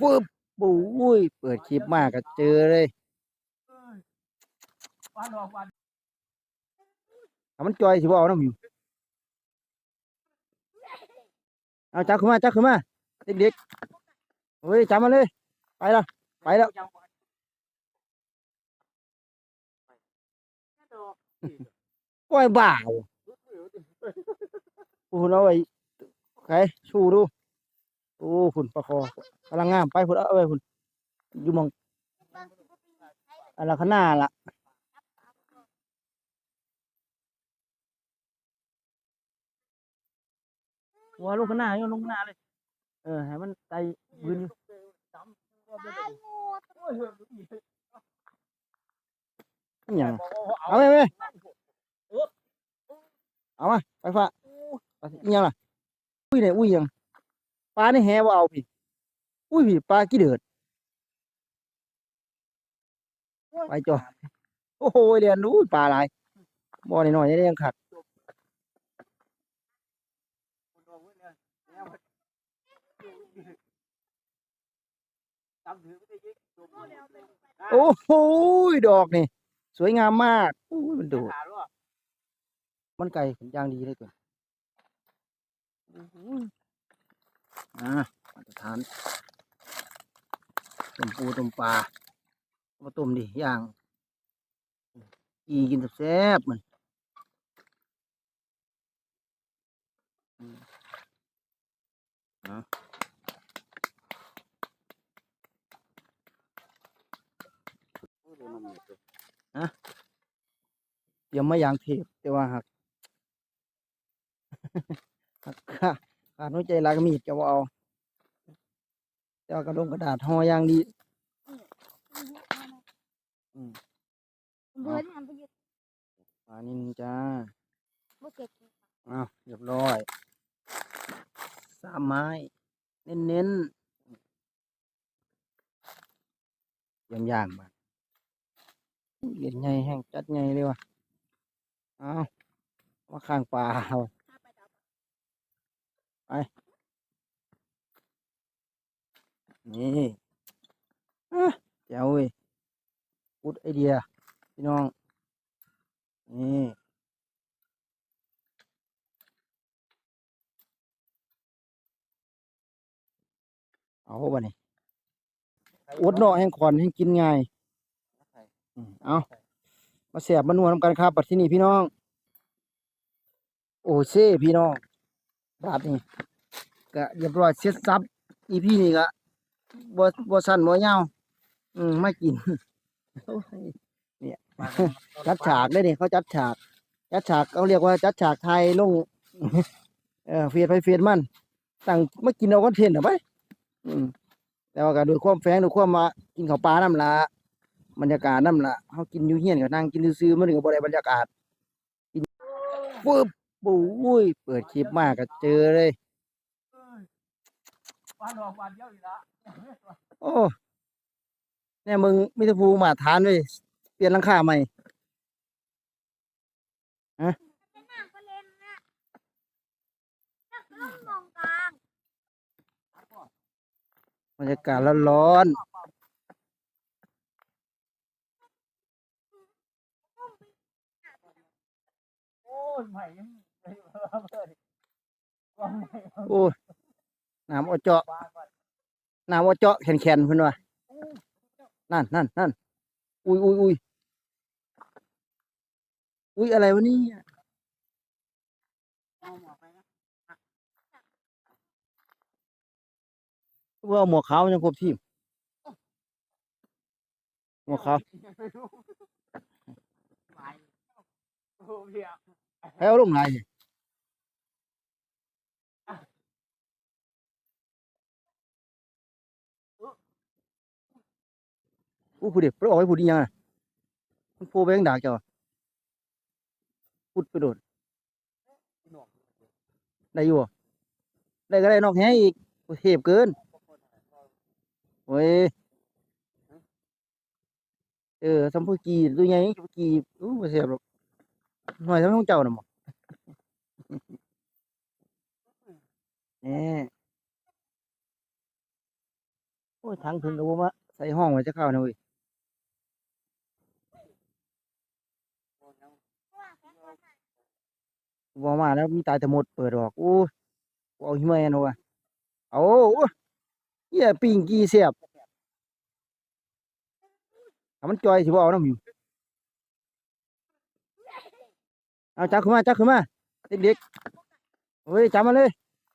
ปึ๊บปุ้ย เปิดคลิปมากก็เจอเลยวันออกวันเอามันจอยสิบ่เอาน้ำอยู่เอาจับขึ้นมาจับขึ้นมาเด็กๆเฮ้ยจับมาเลย ไปแล้วไปแล้วปล่อยบ่าวโอ้โหเราไอ้ใครชูดู โอ้คุณประคอกำลังงามไปคุณเอาไปคุณอยู่หมองอะไรข้างหน้าล่ะหัวลงข้างหน้าโยนลงข้างหน้าเลย เออให้มันไตยืนอยู่อหย่างเอาไปไปเอามาไปฟ้าเอาสิอหย่างล่ะอุ้ยเนี่ยอุ้ยหยัง ปลาในแหว่าเอาพี่ อุ้ยพี่ปลากี่เดือดไปจ่อโอ้โหเรียนรู้ปลาหลายบ่อน้อยๆนี่ยังขัดโอ้โหดอกนี่ สวยงามมากอ้ยมันโดดมันไก่ขนยางดีเลยตัว อ่ามาตรฐานต้มปูต้มปลาเอามาต้มดิย่างอีกินแซ่บๆมันอืมเอาเตรียมมาอย่างเทพแต่ว่าหักหัก ขาขาดหัวใจลากมีดจะว่าเอาแต่ว่ากระดงกระดาษห่ออย่างดีเบิร์นทำไปยึดปลานินจ้าบุกเก็ตอ้าวเรียบร้อยสามไม้ เน้นเน้นๆเยี่ยมย่างมาเลียนใหญ่แห้งจัดใหญ่เลยว่ะเอามาข้างปลา เอานี่อะเจ้าเว้ยพุดไอเดีย พี่น้อง นี่เอาบ่นี่อดเนาะแห้งขอนแห้งกินง่ายอืมเอามาเสียบมานวลนำกันครับบัดที่นี่พี่น้อง โอ้เซ่พี่น้อง บาดนี่ก็เรียบร้อยเสร็จสับอีพี่นี่ก็บ่บ่สั้นบ่ยาวอืมไม่กินเนี่ยจัดฉากได้นี่เขาจัดฉาก จัดฉากเขาเรียกว่าจัดฉากไทยลงเออเฟียดไปเฟียดมันตั้งไมากินเอาคอนเทนต์เหรอไปอืมแต่ว่าก็ด้วยความแฝงด้วยความมากินข้าวปลาน้ำละบรรยากาศน้ำละเขากินอยู่เฮียนก็นั่งกินซื่อมันก็บ่ได้บรรยากาศปึ๊บ ปุ้ยเปิดคลิปมากก็เจอเลย วันออกวันเดียวอีกละโอ้ เนี่ยมึงมิตรภูมิมาทานเลยเปลี่ยนหลังคาใหม่เป็นหนังก็เล่นนะนักล่องมองกลางบรรยากาศร้อนโอ้ยใหม่ยัง ไม่เปิดว่าใหม่ๆโอ้ยน้ำเอาเจาะวางก่อนน้ำเอาเจาะแข็งๆเพิ่นว่านั่นนั่นนั่นอุ้ยอุ้ยอุ้ยอุ้ยอะไรวะเนี่ยเอาหมอไปนะว่าหมวกขาวมันยังครบทีมหมวกขาวไปโอ้เพียให้เอาลงไหน อู้ผู้เด็กไปออกไปผู้ดียังมันโผล่ไปยังดากเจ้าพุดไปโดดได้อยู่ได้ก็ได้นอกแหอีกเทพเกินโอ้ยเออสัมพูกีตัวใหญ่สัมพูกีอู้บ่เสียบหรอกหน่อยทำไมของเจ้าน่ะหมอแหน่โอ้ยถังถึงกับว่าใส่ห้องไว้จะเข้านะเว้ย ว่าแค่คนน่ะ บ่มาแล้วมีตายแต่หมดเปิดออกโอ้ยกูเอาหิมะแอนเอาว่ะเอาโอ้ยเหี้ยปิงกีเสียบถ้ามันจอยสิบ่เอาน้ำอยู่เอาจับขึ้นมาจับขึ้นมาเด็กๆเฮ้ยจับมาเลย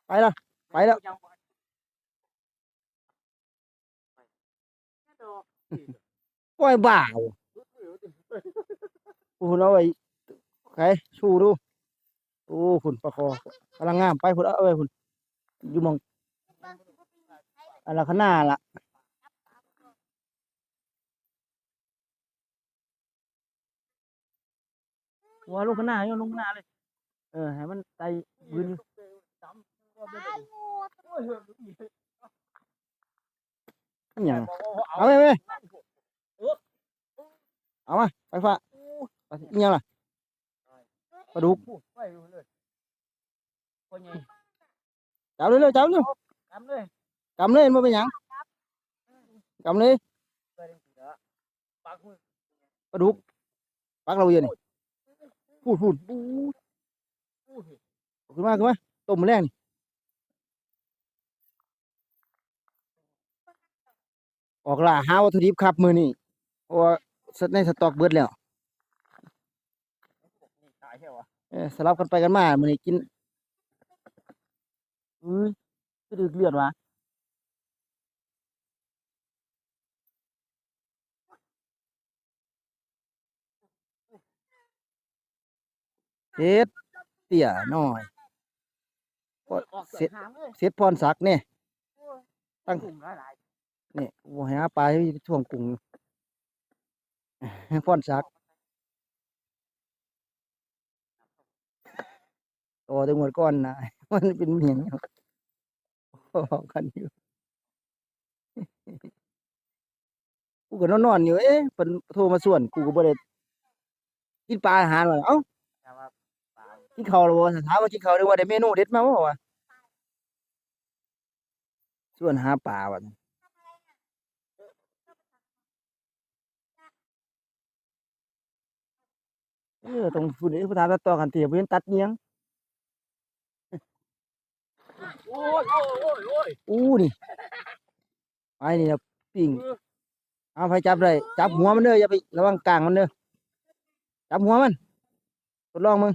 ไปแล้วไปแล้วปล่อยบ่าวโอ้โหเอาไว้ใครชูดู โอ้คุณประคอกำลังงามไปคุณเอาไว้คุณอยู่มองอันละข้างหน้าละหัวลงข้างหน้าโยนลงข้างหน้าเลย เออให้มันไตยืนอยู่ายหมดอหย่างเอาเอาไปไปเอามาไปฟ้าไปสิอย่างล่ะ ปลาดุกไปเลยคนใหญ่จับเลยเลยจับเลยทำเลยกำเลยมันเป็นหยังกำเลยปเลยปากมือปลาดุกปักเราเยอะนี่พูดพูดพูดขึ้นมาขึ้นมาต้มมอแรงนี่ออกล่าหาวัตถุดิบครับมือนี่เพราะว่าในสต็อกเบิดแล้ว นี่ตายใช่วะ เออ สลับกันไปกันมามือนี้กินอุ้ยคือดึกเลือดวะเฮ็ดเตี่ยน้อยออกเสียหางเลยเสร็จพรศักดิ์เนี่ยตั้งกลุ่มหลายนี่บ่ให้หาปลาให้ช่วงกรุงพรศักดิ์ ต่อแต่หมดก้อนนะมันเป็นเหมียงอยู่พอกันอยู่กูก็นอนๆอยู่เอ๊ะเพิ่นโทรมาส่วน กูก็บ่ได้กินปลาอาหารว่าเอ้าๆแต่ว่าปลากินข้าวแล้วบ่ถามว่ากินข้าวได้ว่าได้เมนูเด็ดมาบ่วะส่วนหาปลาว่ะเออตรงฝุ่นนี้ประธานตัดต่อกันเตียบ่เห็นตัดเนียง โอ้ยโอ้ยโอ้ยโอ้ยอู้นี่ไปนี่นะปิ้งเอาไปจับเลยจับหัวมันเด้ออย่าไประวังกลางมันเด้อจับหัวมันทดลองมึง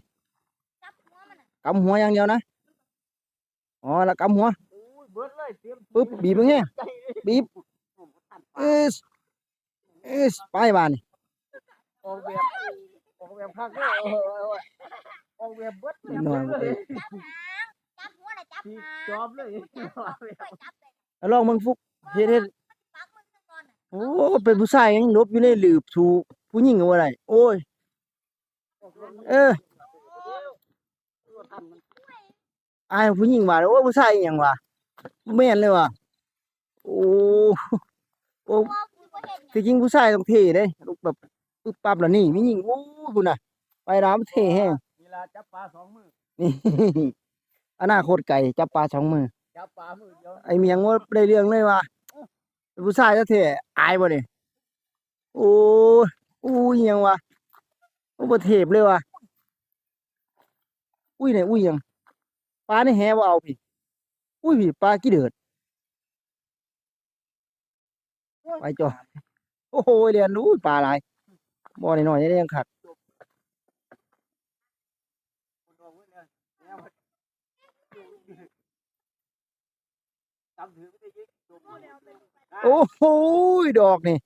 จับหัวมันน่ะกำหัวอย่างเดียวนะอ๋อแล้วกำหัวโอ้ยเบิดเลยเตรียมปึ๊บบีบมึงแห้งใจเลยบีบเอสเอสไปบ้านนี่ออกแบบออกแบบพักเลยเออเออออกแบบเบิดเลยหน่อยเลยจับหางจับหัวน่ะจับที่หางจอบเลยค่อยจับเลยแล้วลองมึงฟุกเฮ็ดเฮ็ดปักมือซะก่อนน่ะโอ้เป็นผู้ชายยังหลบอยู่ในหลืบถูผู้หญิงเอาอะไรโอ้ย เอออายผู้หญิงว่าโอ้ยผู้ชายอหย่างวะแม่นเลยว่ะโอ้โอ้เพราะว่ากูบ่เห็นหยังที่จริงผู้ชายต้องเท่เด้ลูกแบบปึ๊บปั๊บแล้วนี่มีหญิงโอ้ยคุณน่ะไปรามเท่แห้งเวลาจับปลาสองมือ นี่ อนาคตไก่จับปลาสองมือจับปลามือเดียวไอเมียงว่าได้เรื่องเลยว่ะเป็นผู้ชายจะเท่อายบ่นี่โอ้ยอู้ยยังวะโอ้บ่เทพเลยว่ะอุ้ยไหนอุ้ยยังปลาในแหบ่เอาพี่อุ้ยพี่ปลากี่เดือดไปจ่อโอ้โหเรียนรู้ปลาหลายบ่น้อยๆได้ยังขัด คุณบอกไว้เลยเนี่ยมัน จับถือไม่ได้ยิงตัวมือโอ้โหดอกนี่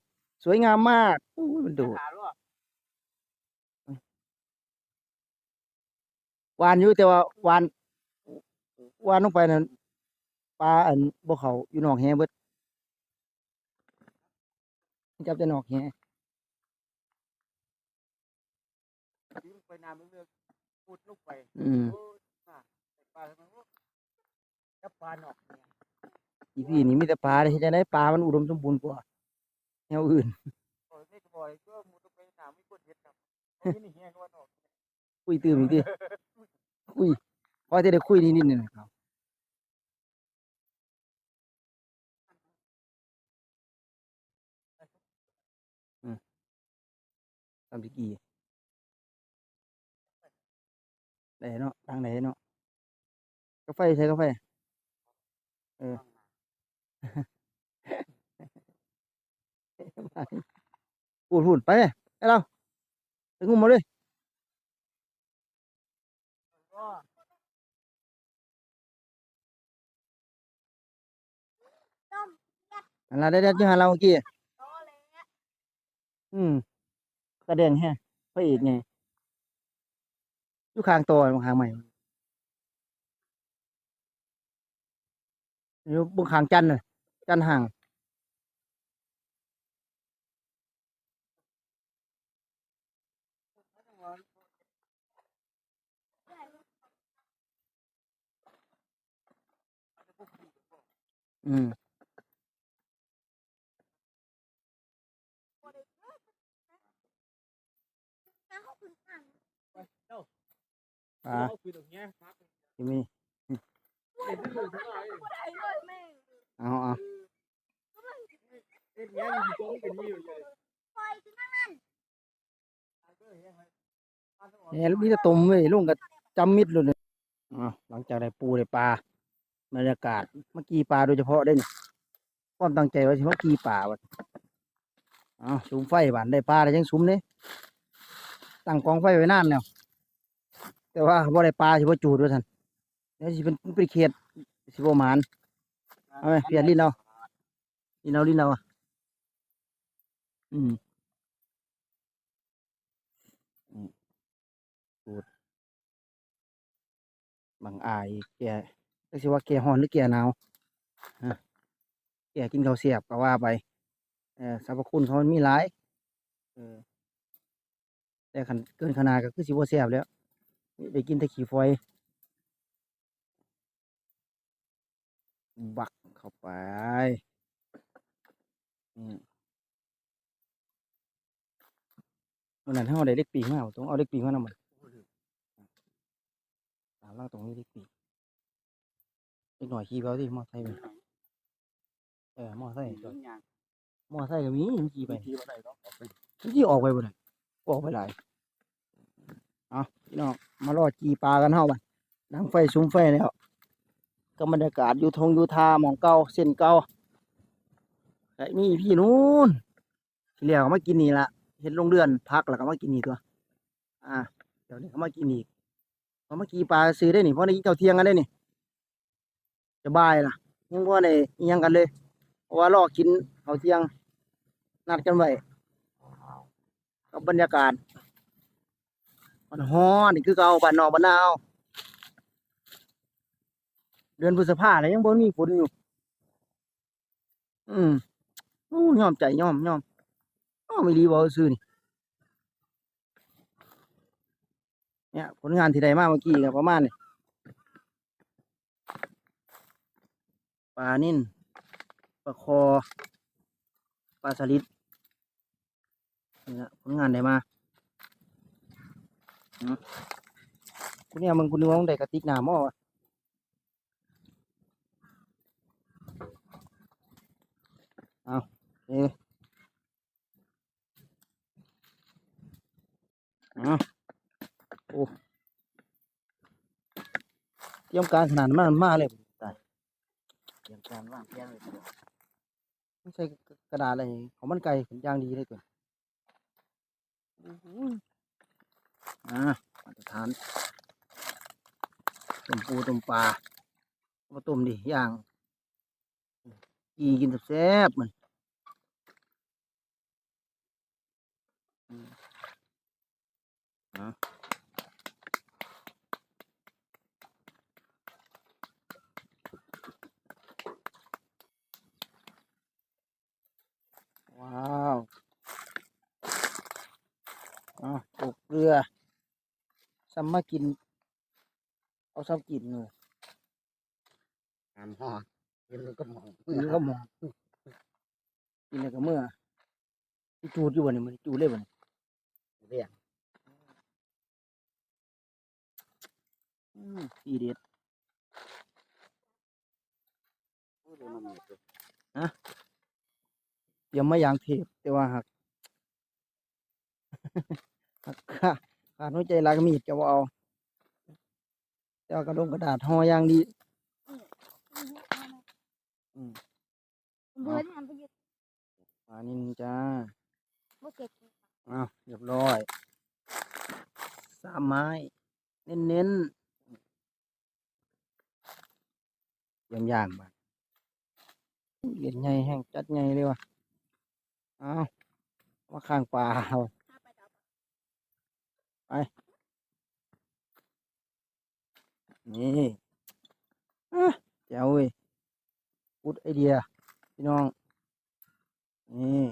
สวยงามมากอู้ยมันโดูขาดว่ะหวานอยู่แต่ว่าหวานหวานลงไปนั่นปลาอันบ่เขาอยู่นอกแฮเบิดจับแต่นอกแฮทิ้งไปน้ำเรื่อยๆพูดลูกไปอืม โอ้ยน่ะแต่ปลาทำไมวะจับปลาหนอกเนี่ย อีพีนี่มีแต่ปลาใช่ไหมปลามันอุดมสมบูรณ์กว่าแนวอื่นคุยตื่นอีกทีคุยพอจะได้คุยนิดนึงครับทำสิกี่ไหนเนาะทางไหนเนาะกาแฟใช้กาแฟเออ พูดพูดไปไอ้เราไปงุ่มมาเลยก็ต้มอันละได้ได้ที่หาเราเมื่อกี้โตเลยอะอืมกระเด็นแฮะพระเอกไงอยู่ข้างตัวบางข้างใหม่อยู่บนข้างจันทร์น่ะจันทร์ห่างอืมน้ำเขาขึ้นอ่างอ่าเอาคุย ตรงเนี้ยครับที่มี เห็นที่อยู่ข้างหน้าไม่ได้เลยแม่งเอาเอาเอ็ดเนี้ยอยู่ตรงเป็นนี่อยู่เลยปล่อยจนนั่นเนี่ยมีแต่ตุ่มเว้ยลุงก็จำมิดเลยเนี่ยอ๋อหลังจากได้ปูได้ปลาบรรยากาศเมื่อกี้ปลาโดยเฉพาะได้นี่ความตั้งใจว่าสิเมื่อกี้ปลาวัดอ๋อสุมไฟบานได้ปลาได้ยังสุมเนี่ยตั้งกองไฟไว้นานแล้วแต่ว่าบ่ได้ปลาสิบ่จูดว่าท่านเดี๋ยวสิเป็นเป็นเขตสิบ่หมานเอาไหมเปลี่ยนลิ้นเอาลิ้นเอาลิ้นเอาอะ อืมบางอายแกก็สิว่าแกฮ้อนหรือแกหนาวฮะแกกินข้าวเสียบก็ว่าไปเออสรรพคุณเขามันมีหลายเออแต่ขันเกินขนาดก็คือสิบ่เสียบแล้วได้กินแต่ขี้ฝอย บักเข้าไปอืม วันนั้นเฮาได้เล็กปีกมาบ่ต้องเอาเล็กปีกมานำมันตามล่างตรงนี้ดิปีอีกหน่อยขี่ไปเอาที่มอไซค์ไปเออมอไซค์จอดมอไซค์ก็มีมันขี่ไปที่ว่าไหนเนาะมันขี่ออกไปบ่ได้ออกไปหลายเอาพี่น้องมารอจีปลากันเฮาบัดดังไฟซุ้มไฟแล้วก็บรรยากาศอยู่ทงอยู่ทาหมองเก่าเส้นเก่าไอ้นี่พี่นู้นที่เหลียวก็มากินนี่ละ เห็นลงเดือนพักแล้วก็มากินนี่ตัวอ่าเดี๋ยวนี้เขามากินอีกเพราะเมื่อกี้ปลาซื้อได้นี่เพราะในกินข้าเทียงกันได้นี่จะบายล่ะยังว่าในยังกันเลยเพราะว่ารอกินเขาเทียงนัดกันไว้กับบรรยากาศมันฮ้อนนี่คือเกาบ้านนอกบ้านนาเอาเดือนพฤษภาแล้วยังบ่มีฝนอยู่ อืมโอ้ยอมใจยอมยอม อ้อไม่รีบเอาซื้อนี่เนี่ยผลงานที่ได้มากเมื่อกี้ก็ประมาณนี้ปลานิ่นปลาคอปลาสลิดนี่ละผลงานได้มาคุณเนี่ยมึงคุณนึกว่ามึงได้กระติกหน้ำมั้วะเอาเอ๊ะ อาเตรียมการขนาดนั้นมันมาเลยตายเตรียมการว่างแก้เลยไม่ใช่กระดาษอะไรของมันไก่ขนยางดีเลยตัวอ่ามาตรฐานต้มปูต้มปลาเอามาต้มดิย่างกีกินแซ่บๆมันอืม อะว้าวอะตกเรือซ้ำมากิน เอาซ้ำกินเลยงานห่อกินแล้วก็มองกินแล้วก็มองกินแล้วก็เมื่อที่จูดอยู่บ่เนี่ยมันจูดเลยบ่เนี่ยเรียก อืมทีเด็ดพูดเลยมันมีตัวเตรียมมาอย่างเทพแต่ว่าหักขาขาดหัวใจลากมีดก็บ่เอาแต่ว่ากระดงกระดาษห่ออย่างดีอืมเบิร์ดทำไปหยุดปลานินจ้าบ่เก็บอ้าวเรียบร้อยสามไม้ เน้นเน้นๆ เยี่ยมย่างบ้าเล่นใหญ่แห้งจัดใหญ่เลยว่ะเอ้าวมาข้างปลาเอาไป นี่อะแจ๋วเว้ยพุดไอเดีย พี่น้อง นี่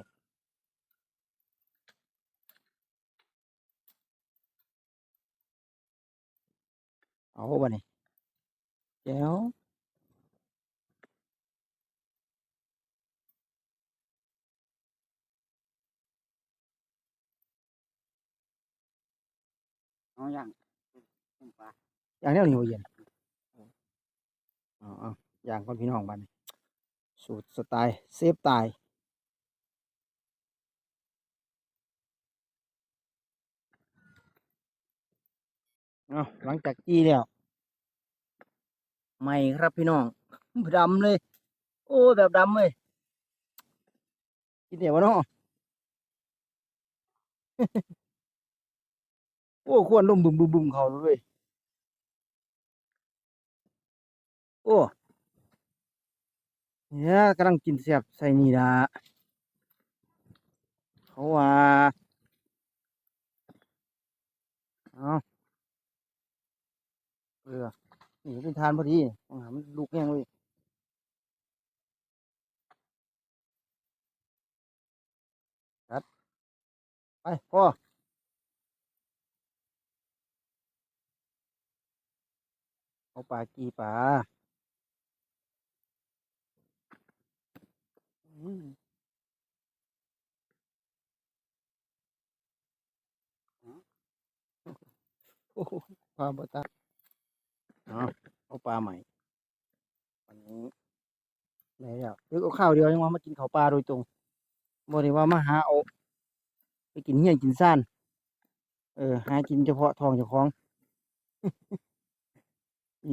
เอาบ่นี่แจ๋ว เอาอย่างอย่างแนวนี้บ่เย็นเอาเอาอย่างก่อนพี่น้องบ้านนี้สูตรสไตล์เซฟตายเอาหลังจากจี้แล้วไม่ครับพี่น้องดำเลย โอ้แบบดำเลยกินเดี๋ยววะเนาะ โอ้ ควรลมบึมบึมบึมเขาเลยโอ้เนี่ยกำลังกินเสียบใส่นี่ละเขาว่าเอาเออนี่เป็นทานพอดีมองหามันลูกแห้งเลยครับไปพ่อ เอาปลากีปลาอืมโอ้โหปลาบตักเอาเอาปลาใหม่วันนี้ไหนเดี๋ยวเดี๋ยวเอาข้าวเดียวยังว่ามากินข้าวปลาโดยตรงบ่ได้ว่ามาหาเอาไปกินเหี้ยนกินซ่าน เออ หากินเฉพาะท้องเจ้าของ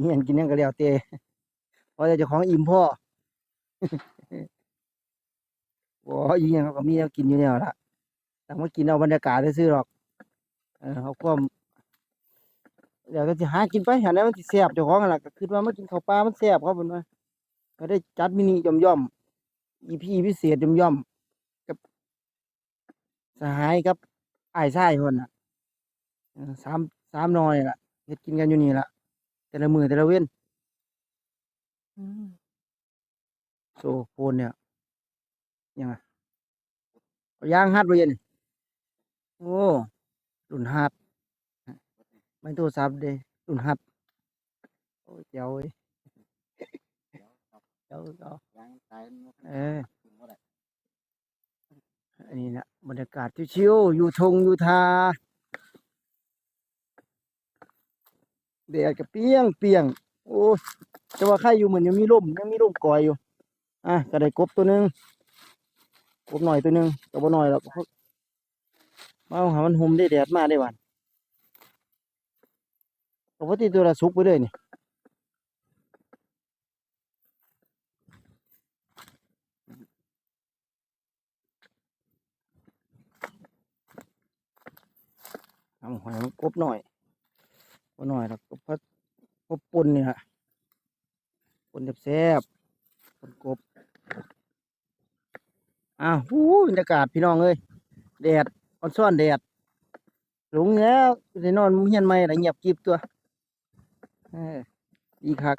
เหี้ยนกินยังก็แล้วแต่เพราะแต่เจ้าของอิ่มพ่อบ่อีหยังเขาก็มีแนวกินอยู่แล้วล่ะแต่มากินเอาบรรยากาศซื่อหรอกเออเอาความเดี๋ยวก็จะหากินไปหาแล้วมันสิแซ่บเจ้าของนั่นล่ะก็คิดว่ามากินข้าวปลามันแซ่บครับเพิ่นว่าก็ได้จัดมินิย่อมย่อมอีพีพิเศษย่อมย่อมกับสหายกับไอ้ายชายเพิ่นน่ะสามสามน้อยล่ะเฮ็ดกินกันอยู่นี่ล่ะ แต่ละมื้อแต่ละเว้นอืมโซโฟนเนี่ยยังไงเอายางฮัดไว้เย็นโอ้รุ่นฮัดไม่โทรศัพท์เด้รุ่นฮัดโอ้ยเจ้าเว้ยเจ้าเจ้าเอออันนี้นะบรรยากาศชิวๆอยู่ทงอยู่ทา แดดก็เปรี้ยงเปียงโอ้ยแต่ว่าใครอยู่เหมือนยังมีลมยังมีลมก่อยอยู่ อะก็ได้กบตัวหนึงกบหน่อยตัวหนึงกบ่หน่อยหรอกมาเอาหามันห่มได้แดดมาได้วันปกติตัวละสุกไปเลยนี่ทำหอยมันกบหน่อย บหน่อยแล้วกบพัดกบปนนี่ฮะปนแซ่บๆปนกบอ้าวหูบรรยากาศพี่น้องเอ้ยแดดออนซ่อนแดดหลงแล้วได้นอนเฮียนไม่อะไรเงียบกริบตัวเออดีคัก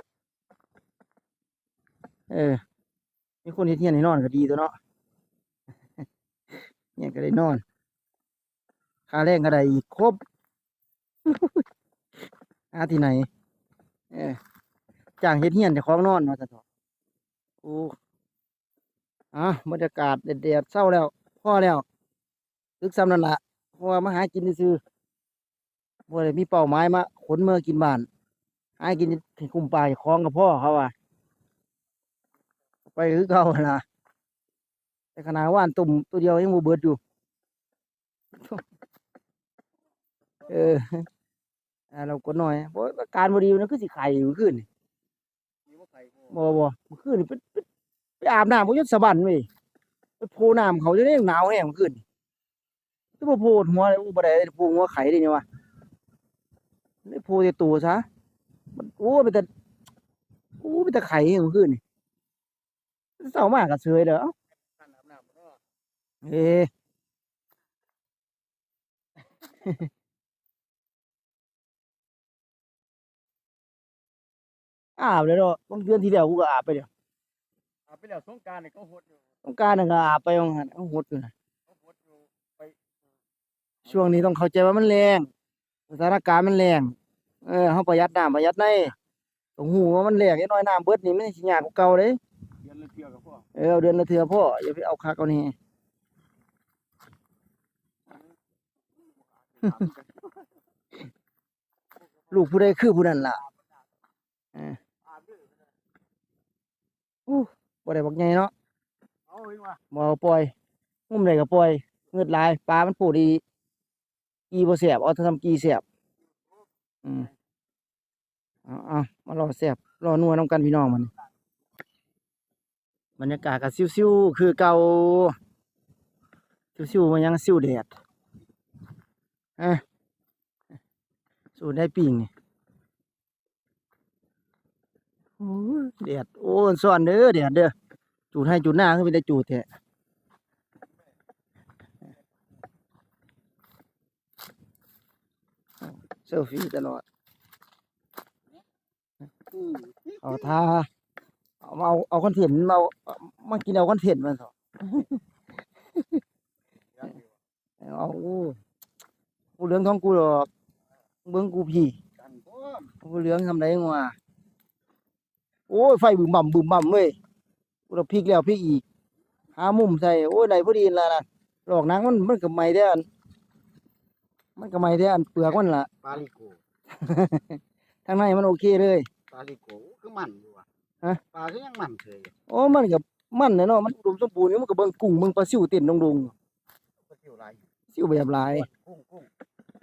เออมีคนเฮ็ดเฮียนให้นอนก็ดีตัวเนาะเนี่ยก็ได้นอนค่าแรงก็ได้อีกครบ หาที่ไหน เออจ้างเฮ็ดเฮียนจะของนอนมาซะเถอโอ้อะบรรยากาศแดดๆเศร้าแล้วพ่อแล้วตึกซ้ำนั่นละเพราะว่ามาหากินซื่อบ่ได้มีเป้าหมายมาขนเมื่อกินบ้านหากินถึงคุมปลายคล้องกับพ่อเขาอะไปคือเขานะแต่ขนาดว่านตุ่มตัวเดียวยังบ่เบิดอยู่ เออ อ่าเรากดหน่อยเพราะอาการบ่ดีอยู่นะคือสิไข้อยู่ขึ้นนี่มีว่าไข่กูบ่บ่เมื่อคืนนี่ไปไปไปอาบน้ำบ่ยศสะบันเว้ยไปโพน้ำเขาจะได้หนาวแห้งเมื่อคืนนี่คือบ่โพดหัวเลยอู้บ่ได้โพหัวไข้เด้นี่วะได้โพแต่ตัวซะมันโอ้เป็นแต่โอ้เป็นแต่ไข้เมื่อคืนนี่เศร้ามากก็เสยเด้อเอ้ อาบน้ำเนาะเอ้อาบเลยเนาะบางเดือนที่แล้วกูก็อาบไปเดี๋ยวอาบไปแล้วสงกรารเนี่ยเขาหดอยู่ต้องการนั่นก็อาบไปบางหันเอาหดอยู่นะเขาหดอยู่ไปช่วงนี้ต้องเข้าใจว่ามันแรงสถานการณ์มันแรงเออเฮาประหยัดน้ำประหยัดในต้องหูว่ามันแรงนิดหน่อยน้ำเบิดนี่มันสิยากกว่าเก่าเด้เดือนละเที่ยวกับพวกเออเอาเดือนละเทื่อพ่ออย่าไปเอาคักเอานี่ลูกผู้ใดคือผู้นั้นล่ะเอออาบด้วย บ่ได้บักใหญ่เนาะเอาเองว่ะบ่เอาปล่อยงุ่มใดก็ปล่อยเงือดลายปลามันปูดีกีบ่แซ่บเอาถ้าทำกีแซ่บอืมเอาเอามารอแซ่บรอนัวนํกันพี่น้องมันบรรยากาศก็ซิวๆคือเก่าซิวๆมันยังซิวแดดเอ้สูดได้ปิ่งนี่โอ้ย แดดโอ้ยซ่อนเด้อแดดเด้อจูดให้จูดหน้าคือเป็นแต่จูดแท้เซลฟี่ตลอดอืมเอาท่าเอามาเอาเอาคอนเทนต์มาเอาเอามากินเอาคอนเทนต์มันเถอะยังอยู่เอากูกูเรื่องท้องกูหรอกเบิ้งกูพี่กันพวกกูเรื่องทำไรงัว โอ้ยไฟบึมบ่ำบึมบ่ำเว้ยกูเราพลิกแล้วพลิกอีก หามุมใส่โอ้ยไหนพอดีนั่นล่ะนะหลอกนางมันมันกับไม้แท้อัน มันกับไม้แท้อันเปลือกมันล่ะปลาลิโกทางในมันโอเคเลยปลาลิโกคือมันอยู่ว่ะฮะปลาก็ยังมันเคยโอ้มันกับมันน่ะเนาะมันอุดมสมบูรณ์อยู่มันก็เบิ่งกุ้งเบิ่งปลาซิวเต้นดงก็เที่ยวไรๆซิวแบบหลายกุ้งกุ้ง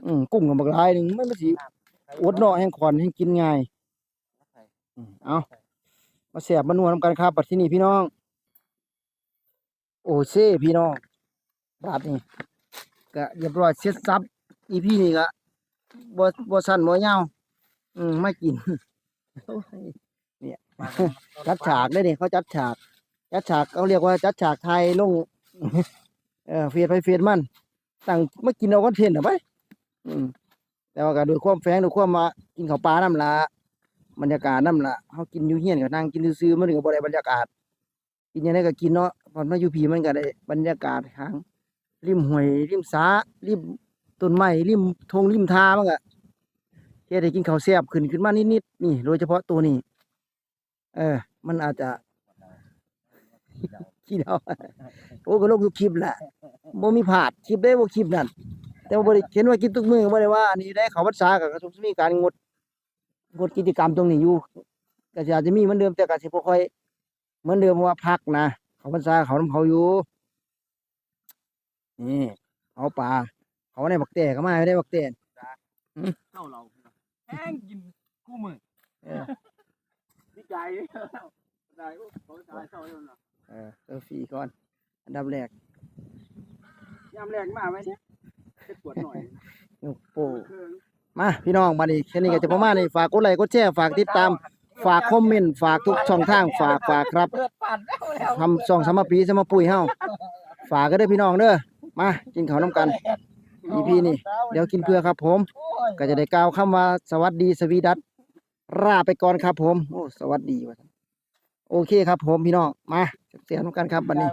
อืมกุ้งกับบักหลายหนึงมันมันสิอดเนาะแห่งขอนแห่งกินง่ายอืมเอา มาแซ่บมานวนํกันครับบัดที่นี่พี่น้อง โอเซ่พี่น้องบาดนี้ก็เรียบร้อยเสร็จสับ EP นี้ก็บ่บ่สั้นบ่ยาอืมมากินโอ้ยจัดฉากได้เนี่ยเขาจัดฉาก จัดฉากเขาเรียกว่าจัดฉากไทยลงเออเฟียดไปเฟียดมันตั้งไมากินเอาคอนเทนต์เหรอไปอืมแต่ว่าก็ด้วยความแฝงด้วยความมากินข้าวปลาน้ำละ บรรยากาศน้ำละเขากินอยู่เฮียนก็นั่งกินซื่อๆมันก็บ่ได้บรรยากาศ กินยังไงก็กินเนาะพอมาอยู่พีมันก็ได้บรรยากาศทางริมห้วยริมสาริมต้นไม้ริมทงริมทามันก็เฮ็ดให้กินข้าวแซ่บขึ้นขึ้นมานิดๆนี่โดยเฉพาะตัวนี้ เออ มันอาจจะขี้เราโอ้ก็ลงทุกคลิปแหละบ่มีผาดคลิปได้บ่คลิปนั่นแต่ว่าบ่ได้เห็นว่ากินทุกมื้อบ่ได้ว่าอันนี้ได้เขาพรรษาก็ก็ต้องมีการงด งดกิจกรรมตรงนี้อยู่ก็สิอาจจะมีเหมือนเดิมแต่ก็สิบ่ค่อยเหมือนเดิมเพราะว่าพักนะเข้าพรรษาเขานำเขาอยู่นี่เอาปลาเขาในบักแต่ก็มาได้บักแต่เจ้าเราแห้งกินกู้มือเออดีใจได้ก็เขาตายเศร้าเลยนะเออเซลฟี่ก่อน อันดับแรกยามแรงมาไหมเนี่ยไปตรวจหน่อยยกโป้เครื่อง มาพี่น้องมาดิแค่นี้ก็จะประมาณนี้ฝากกดไลค์กดแชร์ฝากติดตามฝากคอมเมนต์ฝากทุกช่องทางฝากฝากครับทำช่องสมปีสมปุยเฮาฝากก็ได้พี่น้องเด้อมากินข้าวน้ำกัน EP นี่เดี๋ยวกินเพื่อครับผม ก็จะได้กล่าวคำว่าสวัสดีสวีดัตลาไปก่อนครับผมโอ้สวัสดีว่าซั่นโอเคครับผมพี่น้องมาเสียงน้ำกันครับบัดนี้